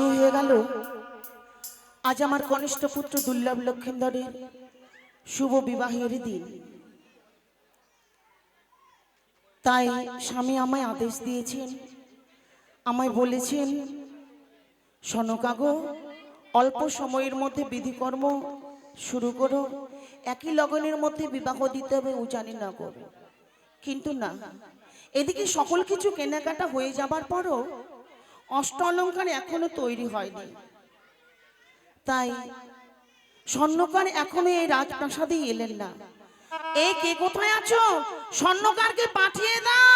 দিয়ে গেল। আজ আমার কনিষ্ঠ পুত্র দুর্লভ লক্ষেন্দরের শুভ বিবাহের দিন। তাই স্বামী আমায় আদেশ দিয়েছেন। আমায় বলেছেন সনকাগো অল্প সময়ের মধ্যে বিধিকর্ম শুরু করো। একই লগনের মধ্যে বিবাহ দিতে হবে ও জানি না করো। কিন্তু না, এদিকে সকল কিছু কেনাকাটা হয়ে যাবার পরও অষ্ট অলঙ্কার এখনও তৈরি হয়নি। তাই স্বর্ণকার এখনও এই রাজপ্রাসাদে এলেন না। এই কে কোথায় আছো? স্বর্ণকারকে পাঠিয়ে দাও।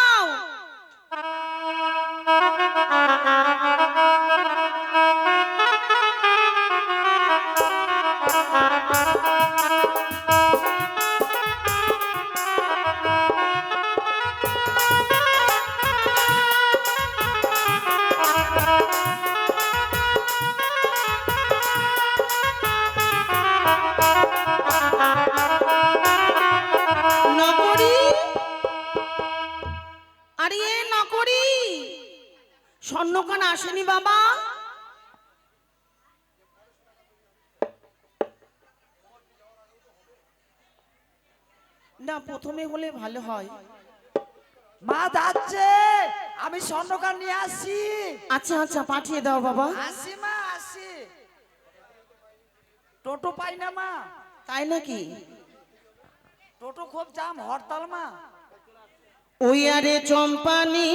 আরে এ নকরি স্বর্ণকার আসেনি বাবা। না প্রথমে হলে ভালো হয়। মা যাচ্ছে। আমি স্বর্ণকার নিয়ে আসি। আচ্ছা আচ্ছা পাঠিয়ে দাও বাবা। আসি মা আসি। টোটো পাই না মা। তাই নাকি? টোটো খুব জাম হরতাল মা। ওই আরে চম্পানি